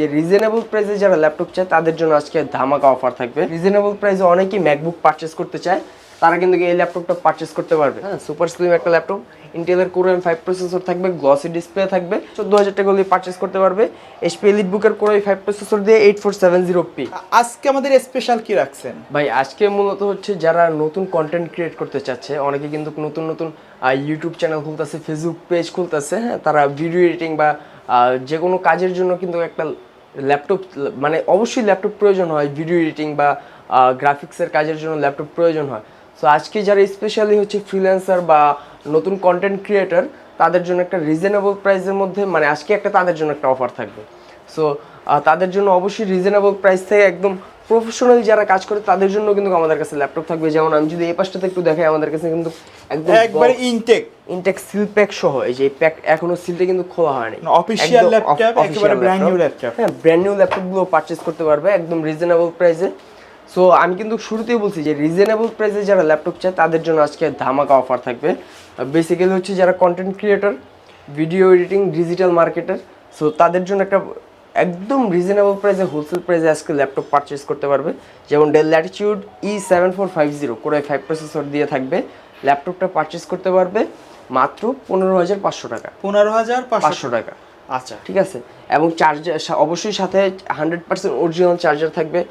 যে রিজনেবল প্রাইসে যারা ল্যাপটপ চায় তাদের জন্য আজকে ধামাকা অফার থাকবে। রিজনেবল প্রাইসে অনেকেই ম্যাকবুক পারচেস করতে চায় তারা কিন্তু এই ল্যাপটপটা পারচেস করতে পারবে। হ্যাঁ সুপার স্লিম একটা ল্যাপটপ ইন্টেলের কোর এম ফাইভ প্রসেসর থাকবে গ্লসি ডিসপ্লে থাকবে চোদ্দ হাজার টাকা হলে পারচেস করতে পারবে। এসপি এলিট বুকের কোর ফাইভ প্রসেসর দিয়ে eight four seven zero P আজকে আমাদের স্পেশাল কি রাখছেন? ভাই আজকে মূলত হচ্ছে যারা নতুন কন্টেন্ট ক্রিয়েট করতে চাচ্ছে অনেকে কিন্তু নতুন নতুন ইউটিউব চ্যানেল খুলতেছে ফেসবুক পেজ খুলতেছে হ্যাঁ তারা ভিডিও এডিটিং বা যে কোনো কাজের জন্য কিন্তু একটা ল্যাপটপ মানে অবশ্যই ল্যাপটপ প্রয়োজন হয় ভিডিও এডিটিং বা গ্রাফিক্সের কাজের জন্য ল্যাপটপ প্রয়োজন হয়। সো আজকে যারা স্পেশালি হচ্ছে ফ্রিল্যান্সার বা নতুন কন্টেন্ট ক্রিয়েটার তাদের জন্য একটা রিজনেবল প্রাইসের মধ্যে মানে আজকে একটা তাদের জন্য একটা অফার থাকবে। সো তাদের জন্য অবশ্যই রিজনেবল প্রাইস থেকে একদম প্রফেশনাল যারা কাজ করে তাদের জন্য কিন্তু আমাদের কাছে ল্যাপটপ থাকবে। যেমন আমি যদি এই পাশটাতে একটু দেখাই আমাদের কাছে কিন্তু একদম একবারে ইনটেক ইনটেক সিল প্যাক সহ এই যে প্যাক এখনও সিলটা কিন্তু খোলা হয়নি। অফিসিয়াল ল্যাপটপ একেবারে ব্র্যান্ড নিউ ল্যাপটপ হ্যাঁ ব্র্যান্ড নিউ ল্যাপটপগুলো পারচেস করতে পারবে একদম রিজনেবল প্রাইসে সো আমি কিন্তু শুরুতেই বলছি যে রিজনেবল প্রাইসে যারা ল্যাপটপ চায় তাদের জন্য আজকে ধামাকা অফার থাকবে। বেসিক্যালি হচ্ছে যারা content creator video editing digital marketer so তাদের জন্য একটা একদম রিজনেবল প্রাইসে হোলসেল প্রাইসে আজকে ল্যাপটপ পারচেস করতে পারবে। যেমন Dell Latitude E seven four five zero করে ফাইভ প্রসেসর দিয়ে থাকবে। ল্যাপটপটা পারচেস করতে পারবে মাত্র পনেরো হাজার পাঁচশো টাকা। পনেরো হাজার পাঁচশো টাকা। আচ্ছা। ঠিক আছে? এবং চার্জার অবশ্যই সাথে হান্ড্রেড পার্সেন্ট অরিজিনাল চার্জার থাকবে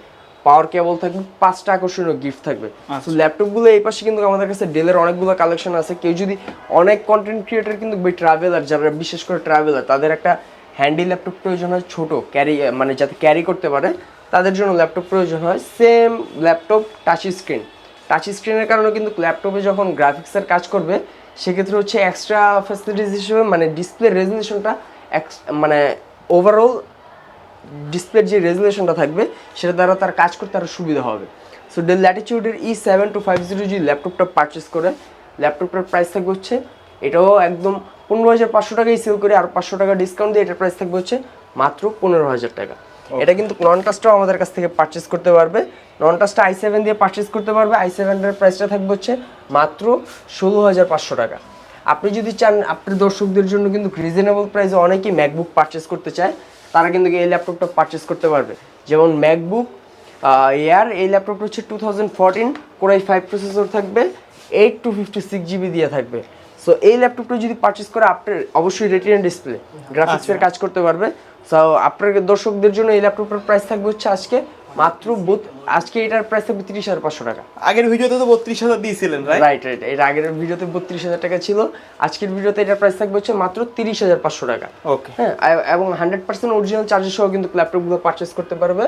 পাওয়ার কেবল থাকবে পাঁচটা আকর্ষণীয় গিফট থাকবে। আচ্ছা। তো ল্যাপটপগুলো এই পাশে কিন্তু আমাদের কাছে ডেলের অনেকগুলো কালেকশন আছে। কেউ যদি অনেক কন্টেন্ট ক্রিয়েটার কিন্তু ট্রাভেলার যারা বিশেষ করে ট্রাভেলার তাদের একটা হ্যান্ডি ল্যাপটপ প্রয়োজন হয় ছোট ক্যারি মানে যাতে ক্যারি করতে পারে, তাদের জন্য ল্যাপটপ প্রয়োজন হয় same laptop touch screen touch স্ক্রিনের কারণে কিন্তু ল্যাপটপে যখন গ্রাফিক্সের কাজ করবে, সেক্ষেত্রে হচ্ছে এক্সট্রা ফ্যাসিলিটিস হিসেবে মানে ডিসপ্লে রেজলিউশনটা মানে ওভারঅল ডিসপ্লের যে রেজুলেশনটা থাকবে, সেটা দ্বারা তার কাজ করতে আরও সুবিধা হবে। So Dell ল্যাটিটিউডের E seven two five zero G ল্যাপটপটা পারচেস করে, ল্যাপটপটার প্রাইস থাকবে হচ্ছে এটাও একদম পনেরো হাজার পাঁচশো টাকায় সেল করে আর পাঁচশো টাকা ডিসকাউন্ট দিয়ে এটার প্রাইস থাকবে হচ্ছে মাত্র পনেরো হাজার টাকা। এটা কিন্তু নন টাচটাও আমাদের কাছ থেকে পারচেস করতে পারবে। নন টাচটা আই সেভেন দিয়ে পারচেস করতে পারবে। আই সেভেনের প্রাইসটা থাকবে হচ্ছে মাত্র ষোলো হাজার পাঁচশো টাকা। আপনি যদি চান আপনার দর্শকদের জন্য কিন্তু রিজনেবল প্রাইসে অনেকেই ম্যাকবুক পারচেস করতে চায়। তারা কিন্তু এই ল্যাপটপটা পারচেস করতে পারবে। যেমন ম্যাকবুক এয়ার এই ল্যাপটপটা হচ্ছে two thousand fourteen core i five processor থাকবে eight two fifty six GB দিয়ে থাকবে। সো এই ল্যাপটপটা যদি পারচেস করে আপনার অবশ্যই রেটিনা ডিসপ্লে গ্রাফিক্সের কাজ করতে পারবে। সো আপনার দর্শকদের জন্য এই ল্যাপটপটার প্রাইস থাকবে হচ্ছে আজকে মাত্র আজকে এটার প্রাইস থাকবে তিরিশ হাজার পাঁচশো টাকা। আগের ভিডিওতে তো বত্রিশ হাজার দিয়েছিলেন রাইট রাইট রাইট এর আগের ভিডিওতে বত্রিশ হাজার টাকা ছিল। আজকের ভিডিওতে এটার প্রাইস থাকবে হচ্ছে মাত্র তিরিশ হাজার পাঁচশো টাকা। ওকে হ্যাঁ এবং হান্ড্রেড পার্সেন্ট অরিজিনাল চার্জের সহ কিন্তু ল্যাপটপগুলো পারচেস করতে পারবে।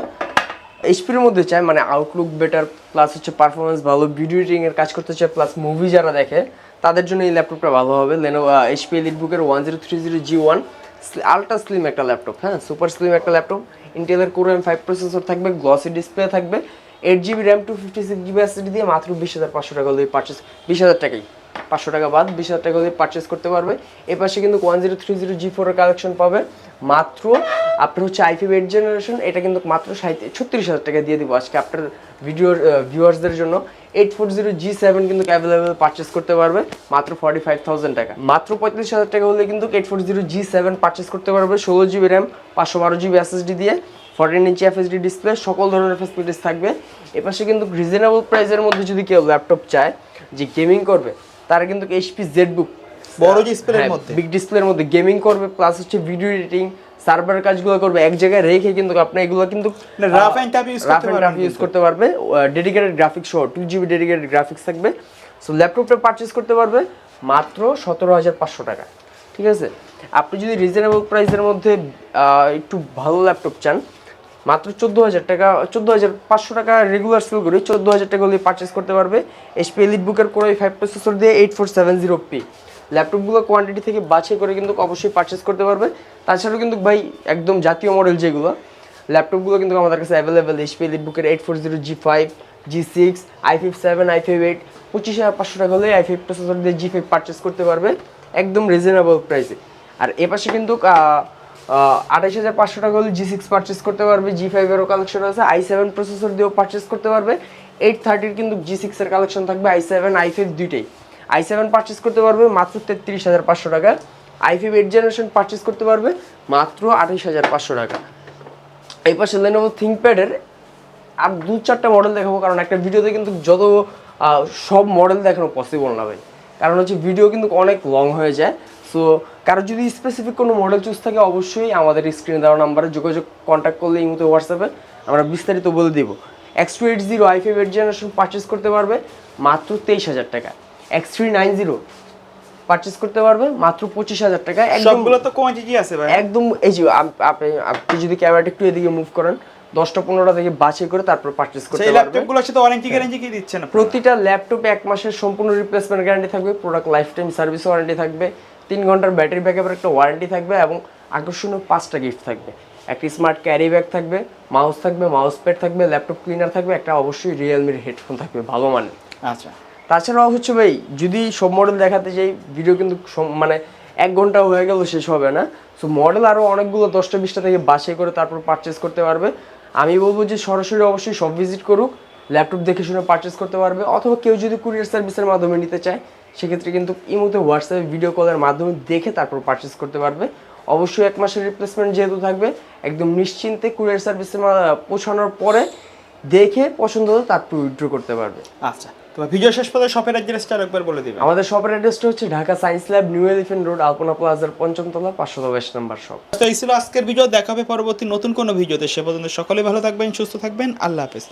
এইচপির মধ্যে চায় মানে আউটলুক বেটার প্লাস হচ্ছে পারফরমেন্স ভালো ভিডিও এর কাজ করতে চায় প্লাস মুভি যারা দেখে, তাদের জন্য এই ল্যাপটপটা ভালো হবে। লেনো এইচপি এলিট বুকের one zero three zero G one ultra slim একটা ল্যাপটপ হ্যাঁ? সুপার স্লিম একটা ল্যাপটপ ইন্টেলের কোর এম ফাইভ প্রসেসর থাকবে গ্লসি ডিসপ্লে থাকবে। Eight GB RAM two fifty six GB SSD দিয়ে মাত্র বিশ হাজার পাঁচশো টাকা হলে পারচেস বিশ হাজার টাকাই। পাঁচশো টাকা বাদ, বিশ হাজার টাকা হলে পারচেস করতে পারবে। এ পাশে কিন্তু one zero three zero G ফোরের কালেকশন পাবে। মাত্র আপনার হচ্ছে আইফি এইট জেনারেশন এটা কিন্তু মাত্র সাঁত্রিশ ছত্রিশ হাজার টাকা দিয়ে দিব আজকে আপনার ভিডিওর ভিউয়ার্সদের জন্য। Eight four zero G seven কিন্তু অ্যাভেলেবেল পারচেস করতে পারবে, মাত্র ফর্টি ফাইভ থাউজেন্ড টাকা। মাত্র পঁয়ত্রিশ হাজার টাকা হলে কিন্তু eight four zero G seven purchase করতে পারবে, ষোলো জিবি র্যাম পাঁচশো বারো জিবি এসএসডি দিয়ে ফোরটিন ইঞ্চি এফএসডি ডিসপ্লে সকল ধরনের ফেসিলিটিস থাকবে। এপাশে কিন্তু রিজনেবল প্রাইসের মধ্যে যদি কেউ ল্যাপটপ চায়, যে গেমিং করবে তারা কিন্তু এইচপি জেড বুক বড় ডিসপ্লের মধ্যে। বিগ ডিসপ্লের মধ্যে গেমিং করবে প্লাস হচ্ছে ভিডিও এডিটিং সার্ভার কাজগুলো করবে এক জায়গায় রেখে কিন্তু আপনি এগুলো কিন্তু rough and tough use rough করতে এন্ড পারবেন ইউজ করতে পারবে ডেডিকেটেড গ্রাফিক্স সহ টু জিবি ডেডিকেটেড গ্রাফিক্স থাকবে। সো ল্যাপটপটা পারচেস করতে পারবে মাত্র সতেরো হাজার পাঁচশো টাকা ঠিক আছে? আপনি যদি রিজনেবল প্রাইসের মধ্যে একটু ভালো ল্যাপটপ চান মাত্র চোদ্দ হাজার টাকা চোদ্দ হাজার পাঁচশো টাকা রেগুলার সেল করি চোদ্দ হাজার টাকা হলে পারচেস করতে পারবে। এসপি এলিট বুকের কোরাই ফাইভ প্রসেসর দিয়ে eight four seven zero P ল্যাপটপগুলো কোয়ান্টিটি থেকে বাছাই করে কিন্তু অবশ্যই পারচেস করতে পারবে। তাছাড়াও কিন্তু ভাই, একদম জাতীয় মডেল যেগুলো ল্যাপটপগুলো কিন্তু আমাদের কাছে অ্যাভেলেবেল এইচপি এলিট বুকের eight four zero G five G six I five seven I five eight পঁচিশ হাজার পাঁচশো টাকা হলে আই ফাইভ প্রসেসর দিয়ে জি ফাইভ পারচেস করতে পারবে, একদম রিজনেবল প্রাইসে আর এ পাশে কিন্তু আঠাইশ হাজার পাঁচশো টাকা হলে জি সিক্স পারচেস করতে পারবে জি ফাইভেরও কালেকশন আছে আই সেভেন প্রসেসর দিয়েও পারচেস করতে পারবে এইট থার্টির কিন্তু জি সিক্সের কালেকশন থাকবে আই সেভেন আই ফাইভ দুইটাই। আই সেভেন পারচেস করতে পারবে, মাত্র তেত্রিশ হাজার পাঁচশো টাকা। I five eight generation purchase করতে পারবে, মাত্র আঠাইশ হাজার পাঁচশো টাকা। এই পাশে লেনোভো থিঙ্কপ্যাডের আর দু চারটা মডেল দেখাবো, কারণ একটা ভিডিওতে কিন্তু যত সব মডেল দেখানো পসিবল না ভাই। কারণ হচ্ছে ভিডিও কিন্তু অনেক লং হয়ে যায়। সো কারও যদি স্পেসিফিক কোনো মডেল চুজ থাকে অবশ্যই আমাদের স্ক্রিনে দেওয়া নাম্বারে যোগাযোগ কন্ট্যাক্ট করলে এই মতো হোয়াটসঅ্যাপে আমরা বিস্তারিত বলে দিব। X two eight zero I five eight generation purchase করতে পারবে মাত্র তেইশ হাজার টাকা। X three nine zero purchase করতে পারবে মাত্র পঁচিশ হাজার টাকা। একদম সবগুলো তো কোয়ান্টিটি আছে ভাই। একদম এই যে আপনি আপনি যদি ক্যামেরাটা একটু এদিকে মুভ করেন দশটা পনেরোটা থেকে বাছাই করে তারপর পারচেস করতে পারবে। ল্যাপটপগুলোর সাথে ওয়ারেন্টি গ্যারান্টি কি দিচ্ছেন? প্রতিটা ল্যাপটপে এক মাসের সম্পূর্ণ রিপ্লেসমেন্ট গ্যারান্টি থাকবে product life time service warranty থাকবে। তিন ঘণ্টার ব্যাটারি ব্যাকআপের একটা ওয়ারেন্টি থাকবে এবং আকর্ষণীয় পাঁচটা গিফট থাকবে। একটি স্মার্ট ক্যারি ব্যাগ থাকবে মাউস থাকবে মাউস প্যাড থাকবে ল্যাপটপ ক্লিনার থাকবে একটা অবশ্যই রিয়েলমির হেডফোন থাকবে ভালো মানের। আচ্ছা। তাছাড়াও হচ্ছে ভাই যদি সব মডেল দেখাতে চাই ভিডিও কিন্তু মানে এক ঘণ্টা হয়ে গেল শেষ হবে না। সো মডেল আরও অনেকগুলো দশটা বিশটা থেকে বাসে করে তারপর পারচেস করতে পারবে। আমি বলব যে সরাসরি অবশ্যই সব ভিজিট করুক ল্যাপটপ দেখে শুনে পারচেস করতে পারবে অথবা কেউ যদি কুরিয়ার সার্ভিসের মাধ্যমে নিতে চায় সেক্ষেত্রে কিন্তু ইমোতে হোয়াটসঅ্যাপে ভিডিও কলের মাধ্যমে দেখে তারপর পারচেস করতে পারবে। অবশ্যই এক মাসের রিপ্লেসমেন্ট যেহেতু থাকবে একদম নিশ্চিন্তে কুরিয়ার সার্ভিসে পৌঁছানোর পরে দেখে পছন্দ হলে তারপর উইথড্র করতে পারবে। আচ্ছা তো ভিডিও শেষ পর্যন্ত শপের অ্যাড্রেসটা একবার বলে আমাদের শপের অ্যাড্রেসটা হচ্ছে Dhaka science lab new elephant road Alpana প্লাজার পঞ্চম তলা পাঁচশো নাম্বার শপ তো এই ছিল আজকের ভিডিও দেখাবে পরবর্তী নতুন কোনো ভিডিওতে সে পর্যন্ত সকলে ভালো থাকবেন সুস্থ থাকবেন আল্লাহ হাফেজ।